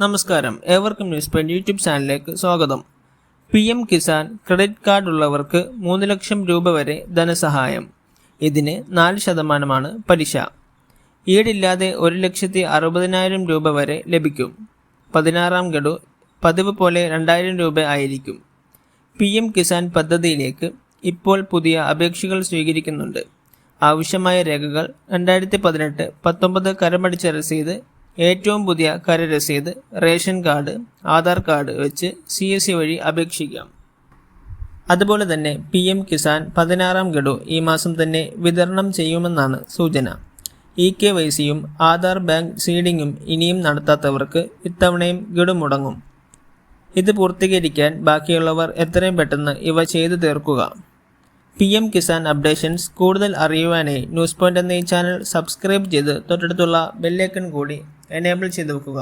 നമസ്കാരം. ഏവർക്കും news print YouTube ചാനലിലേക്ക് സ്വാഗതം. P M Kisan credit card ഉള്ളവർക്ക് മൂന്ന് ലക്ഷം രൂപ വരെ ധനസഹായം. ഇതിന് നാല് ശതമാനമാണ് പലിശ. ഈടില്ലാതെ ഒരു ലക്ഷത്തി അറുപതിനായിരം രൂപ വരെ ലഭിക്കും. പതിനാറാം ഗഡു പതിവ് പോലെ രണ്ടായിരം രൂപ ആയിരിക്കും. പി എം കിസാൻ പദ്ധതിയിലേക്ക് ഇപ്പോൾ പുതിയ അപേക്ഷകൾ സ്വീകരിക്കുന്നുണ്ട്. ആവശ്യമായ രേഖകൾ രണ്ടായിരത്തി പതിനെട്ട് പത്തൊമ്പത് കരമടിച്ച രസീത് ഏറ്റവും പുതിയ കര രസീത് റേഷൻ കാർഡ് ആധാർ കാർഡ് വെച്ച് സി എസ് സി വഴി അപേക്ഷിക്കാം. അതുപോലെ തന്നെ പി എം കിസാൻ പതിനാറാം ഗഡു ഈ മാസം തന്നെ വിതരണം ചെയ്യുമെന്നാണ് സൂചന. ഇ കെ വൈ സിയും ആധാർ ബാങ്ക് സീഡിങ്ങും ഇനിയും നടത്താത്തവർക്ക് ഇത്തവണയും ഗഡു മുടങ്ങും. ഇത് പൂർത്തീകരിക്കാൻ ബാക്കിയുള്ളവർ എത്രയും പെട്ടെന്ന് ഇവ ചെയ്തു തീർക്കുക. പി എം കിസാൻ അപ്ഡേഷൻസ് കൂടുതൽ അറിയുവാനായി ന്യൂസ് പോയിന്റ് എന്ന ഈ ചാനൽ സബ്സ്ക്രൈബ് ചെയ്ത് തൊട്ടടുത്തുള്ള ബെല്ലൈക്കൺ കൂടി എനേബിൾ ചെയ്ത് വെക്കുക.